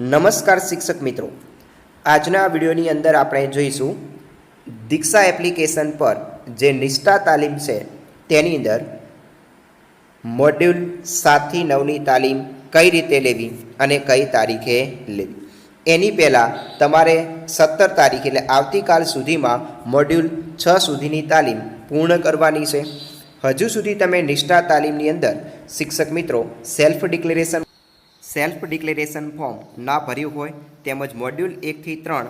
નમસ્કાર શિક્ષક મિત્રો. આજના વિડીયોની અંદર આપણે જોઈશું દીક્ષા એપ્લિકેશન પર જે નિષ્ઠા તાલીમ છે તેની અંદર મોડ્યુલ સાતથી નવની તાલીમ કઈ રીતે લેવી અને કઈ તારીખે લેવી. એની પહેલાં તમારે સત્તર તારીખ એટલે આવતીકાલ સુધીમાં મોડ્યુલ છ સુધીની તાલીમ પૂર્ણ કરવાની છે. હજુ સુધી તમે નિષ્ઠા તાલીમની અંદર શિક્ષક મિત્રો self declaration self declaration form ના ભર્યું હોય તેમજ મોડ્યુલ એકથી ત્રણ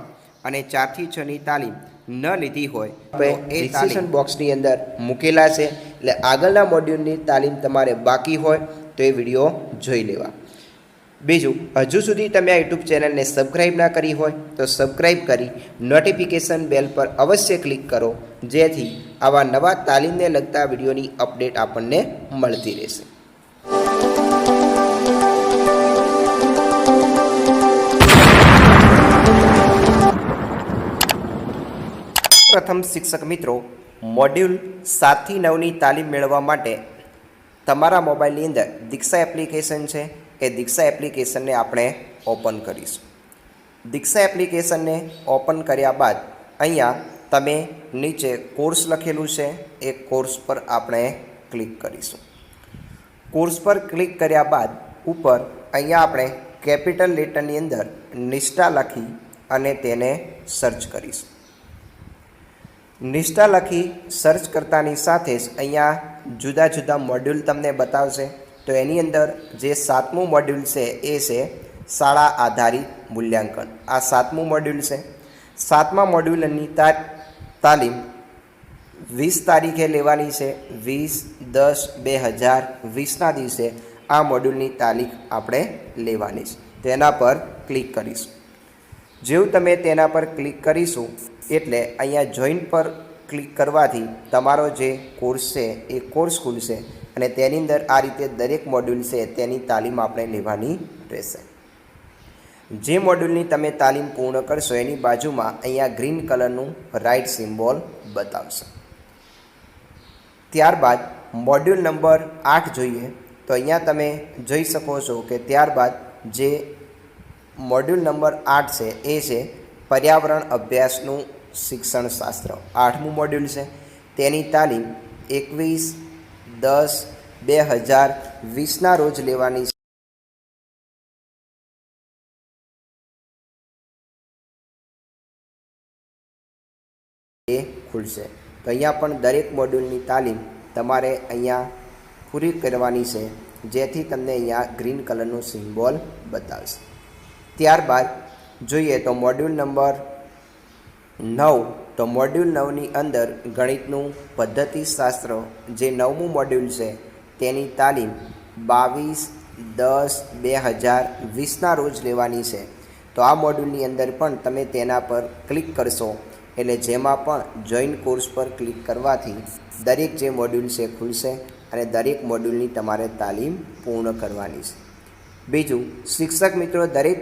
અને ચારથી છની તાલીમ ન લીધી હોય તો એ ડિસ્ક્રિપ્શન બોક્સની અંદર મૂકેલા છે. એટલે આગળના મોડ્યુલની તાલીમ તમારે બાકી હોય તો એ વીડિયો જોઈ લેવા. બીજું હજુ સુધી તમે આ યુટ્યુબ ચેનલને સબસ્ક્રાઈબ ના કરી હોય તો સબસ્ક્રાઈબ કરી નોટિફિકેશન બેલ પર અવશ્ય ક્લિક કરો જેથી આવા નવા તાલીમને લગતા વિડીયોની અપડેટ આપણને મળતી રહેશે. પ્રથમ શિક્ષક મિત્રો, મોડ્યુલ સાતથી નવની તાલીમ મેળવવા માટે તમારા મોબાઈલની અંદર દીક્ષા એપ્લિકેશન છે એ દીક્ષા એપ્લિકેશનને આપણે ઓપન કરીશું. દીક્ષા એપ્લિકેશનને ઓપન કર્યા બાદ અહીંયા તમે નીચે કોર્સ લખેલું છે, એ કોર્સ પર આપણે ક્લિક કરીશું. કોર્સ પર ક્લિક કર્યા બાદ ઉપર અહીંયા આપણે કેપિટલ લેટરની અંદર નિષ્ઠા લખી અને તેને સર્ચ કરીશું. નિષ્ઠા લખી સર્ચ કરતાની સાથે જ અહીંયા જુદા જુદા મોડ્યુલ તમને બતાવશે. તો એની અંદર જે સાતમું મોડ્યુલ છે એ છે શાળા આધારિત મૂલ્યાંકન. આ સાતમું મોડ્યુલ છે. સાતમા મોડ્યુલની તાલીમ વીસ તારીખે લેવાની છે. વીસ દસ બે હજાર વીસના દિવસે આ મોડ્યુલની તારીખ આપણે લેવાની છે. તેના પર ક્લિક કરીશું. જેવું તમે તેના પર ક્લિક કરીશું એટલે અહીંયા જોઈન પર ક્લિક કરવાથી તમારો જે કોર્સ છે, એ કોર્સ ખુલશે અને તેની અંદર આ રીતે દરેક મોડ્યુલ છે, તેની તાલીમ આપણે લેવાની રહેશે. જે મોડ્યુલની તમે તાલીમ પૂર્ણ કરશો, એની બાજુમાં અહીંયા ગ્રીન કલરનું રાઇટ સિમ્બોલ બતાવશે. ત્યારબાદ મોડ્યુલ નંબર આઠ જોઈએ, તો અહીંયા તમે જોઈ શકો છો કે ત્યારબાદ જે મોડ્યુલ નંબર આઠ છે, એ છે પર્યાવરણ અભ્યાસનું શિક્ષણ શાસ્ત્ર. આઠમું મોડ્યુલ છે. તેની તાલીમ એકવીસ દસ બે હજાર વીસના રોજ લેવાની છે. એ ખુલશે. તો અહીંયા પણ દરેક મોડ્યુલની તાલીમ તમારે અહીંયા પૂરી કરવાની છે. જેથી તમને અહીંયા ગ્રીન કલરનું સિમ્બોલ બતાવશે. ત્યારબાદ જોઈએ તો મોડ્યુલ નંબર નવ, તો મોડ્યુલ નવની અંદર ગણિતનું પદ્ધતિશાસ્ત્ર જે નવમું મોડ્યુલ છે, તેની તાલીમ બાવીસ દસ બે હજાર વીસના રોજ લેવાની છે. તો આ મોડ્યુલની અંદર પણ તમે તેના પર ક્લિક કરશો, એટલે જેમાં પણ જોઈન કોર્સ પર ક્લિક કરવાથી દરેક જે મોડ્યુલ છે ખુલશે અને દરેક મોડ્યુલની તમારે તાલીમ પૂર્ણ કરવાની છે. બીજું, શિક્ષક મિત્રો દરેક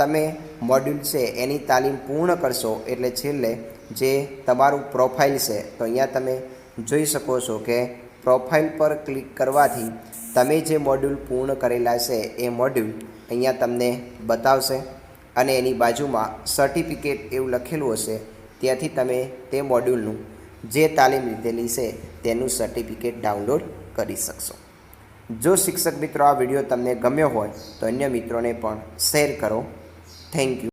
તમે મોડ્યુલ છે, એની તાલીમ પૂર્ણ કરશો, એટલે છેલ્લે જે તમારું પ્રોફાઇલ છે, તો અહીંયા તમે જોઈ શકો છો કે પ્રોફાઇલ પર ક્લિક કરવાથી તમે જે મોડ્યુલ પૂર્ણ કરેલા છે, એ મોડ્યુલ અહીંયા તમને બતાવશે અને એની બાજુમાં સર્ટિફિકેટ એવું લખેલું હશે, ત્યાંથી તમે તે મોડ્યુલનું જે તાલીમ લીધેલી છે, તેનું સર્ટિફિકેટ ડાઉનલોડ કરી શકશો. જો શિક્ષક મિત્રો આ વીડિયો તમને ગમ્યો હોય, તો અન્ય મિત્રોને પણ શેર કરો. Thank you